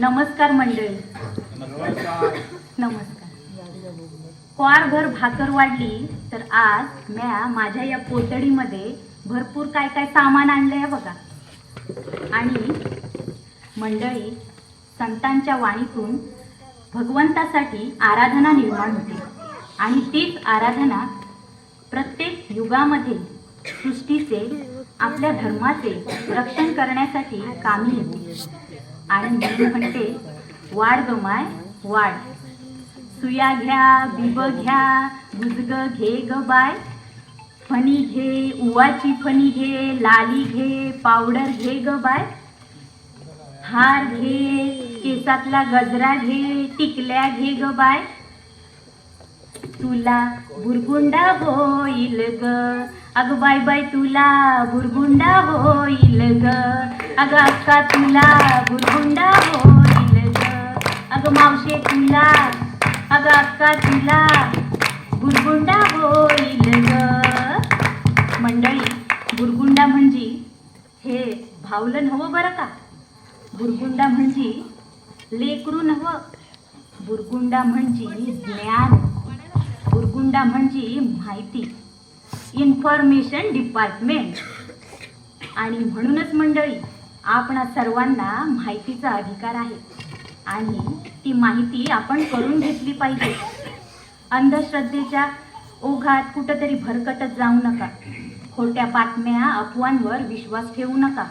नमस्कार मंडळी. नमस्कार. क्वारभर भाकर वाढली तर आज म्या माझ्या या पोतडीमध्ये भरपूर काय काय सामान आणलंय बघा. आणि मंडळी संतांच्या वाणीतून भगवंतासाठी आराधना निर्माण होते. आणि तीच आराधना प्रत्येक युगामध्ये सृष्टीचे आपल्या धर्माचे रक्षण करण्यासाठी कामी येते. आणि मी म्हणते वाढ माय वाढ. सुया घ्या बिब घ्या गुजग घे ग बाय. फणी घे उवाची फणी घे लाली घे पावडर घे ग बाय. हार घे केसातला गजरा घे टिकल्या घे ग बाय. तुला बुरगुंडा होईल ग. अग बाय बाय तुला बुरगुंडा अगं अक्का तुला गुरगुंडा होईल ग. अगं मावशे तुला अगं अक्का तुला गुरगुंडा होईल ग. मंडळी गुरगुंडा म्हणजे हे भावलं नव्हं बरं का? गुरगुंडा म्हणजे लेकरू नव्हं बुरगुंडा म्हणजे ज्ञान. बुरगुंडा म्हणजे माहिती. Information department. आणि म्हणूनच मंडळी आपणा सर्वांना माहितीचा अधिकार आहे. आणि ती माहिती आपण करून घेतली पाहिजे. अंधश्रद्धेच्या ओघात कुठंतरी भरकटत जाऊ नका. खोट्या बातम्या अफवांवर विश्वास ठेवू नका.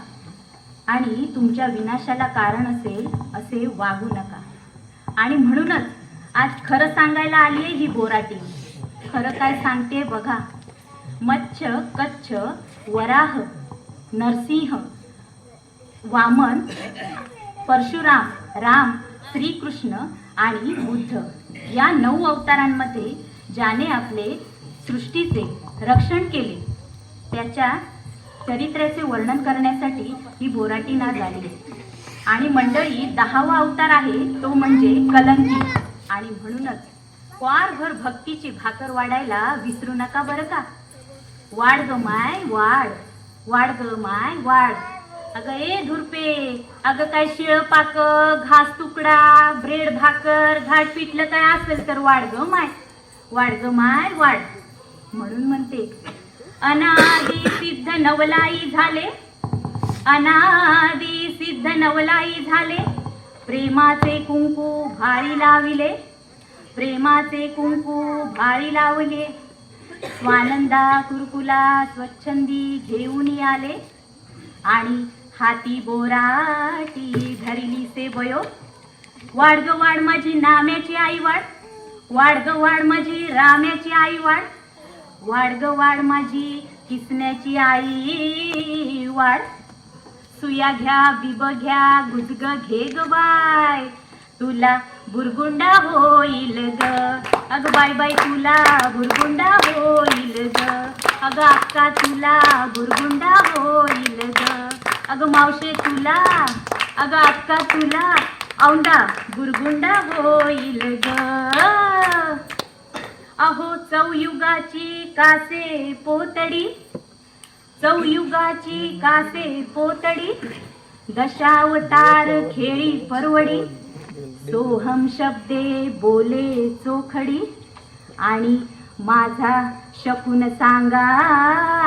आणि तुमच्या विनाशाला कारण असेल असे वागू नका. आणि म्हणूनच आज खरं सांगायला आली आहे ही बोराटी. खरं काय सांगते बघा. मच्छ कच्छ वराह नरसिंह वामन परशुराम राम श्रीकृष्ण आणि बुद्ध. या नऊ अवतारांमध्ये ज्याने आपले सृष्टीचे रक्षण केले त्याच्या चरित्र्याचे वर्णन करण्यासाठी ही बोराटी ना आली आणि मंडळी दहावा अवतार आहे तो म्हणजे कलंकी. आणि म्हणूनच वारभर भक्तीची भाकर वाढायला विसरू नका बरं का? वाढ ग माय वाढ. वाढ ग माय वाढ. अगं ए धुरपे अगं काय शिळ पाक घास तुकडा ब्रेड भाकर घाट पिठलं काय असेल तर वाढ ग माय. वाढ ग माय वाढ. म्हणून म्हणते. अनादी सिद्ध नवलाई झाले. अनादी सिद्ध नवलाई झाले. प्रेमाचे कुंकू भाळी लाविले. प्रेमाचे कुंकू भाळी लावले. स्वानंदा कुरकुला स्वच्छंदी घेऊन आले. आणि हाती बोराटी धरली से बयो वाढ ग माझी नाम्याची आई वाड वाढ ग माझी राम्याची आई वाड वाढ ग माझी किसण्याची आई वाड सुया घ्या बिब घ्या गुजग घे ग बाय. तुला बुरगुंडा होईल ग. अग बाय बाय तुला बुरगुंडा होईल ग. अग अक्का तुला बुरगुंडा होईल ग. अगं मावशे तुला अगं अक्का तुला औंडा गुरगुंडा होईल ग. अहो चौयुगाची कासे पोतडी चौयुगाची कासे पोतडी दशावतार खेळी परवडी सोहम शब्दे बोले चोखडी आणि माझा शकून सांगा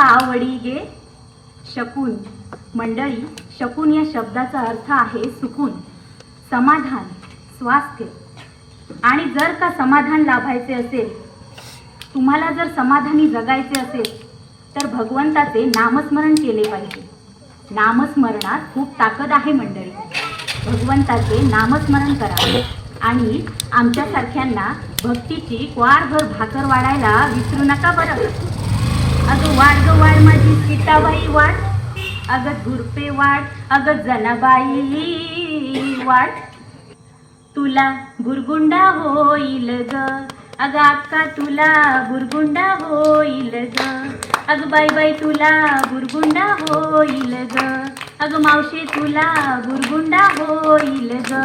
आवडी गे. शकून. मंडळी शकून या शब्दाचा अर्थ आहे सुकून समाधान स्वास्थ्य. आणि जर का समाधान लाभायचे असेल तुम्हाला जर समाधानी जगायचे असेल तर भगवंताचे नामस्मरण केले पाहिजे. नामस्मरणात खूप ताकद आहे मंडळी. भगवंताचे नामस्मरण करा. आणि आमच्यासारख्यांना भक्तीची क्वारभर भाकर वाढायला विसरू नका बरं. अगं वाढ ग वाढ माझी सीताबाई वाढ. अगं झुडपे वाट अगं जनाबाई वाट तुला बुरगुंडा होईल ग. अगं अक्का तुला बुरगुंडा होईल ग. अगं बाई बाई तुला बुरगुंडा होईल ग. अगं मावशी तुला बुरगुंडा होईल ग.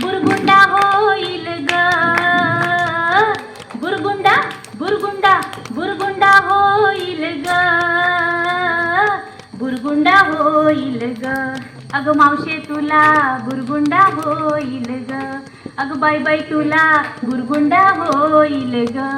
बुरगुंडा होईल ग. गुरगुंडा बुरगुंडा बुरगुंडा. बुरगुंडा होईल ग. अग मावशे तुला बुरगुंडा होईल ग. अग बाई बाई तुला बुरगुंडा होईल ग.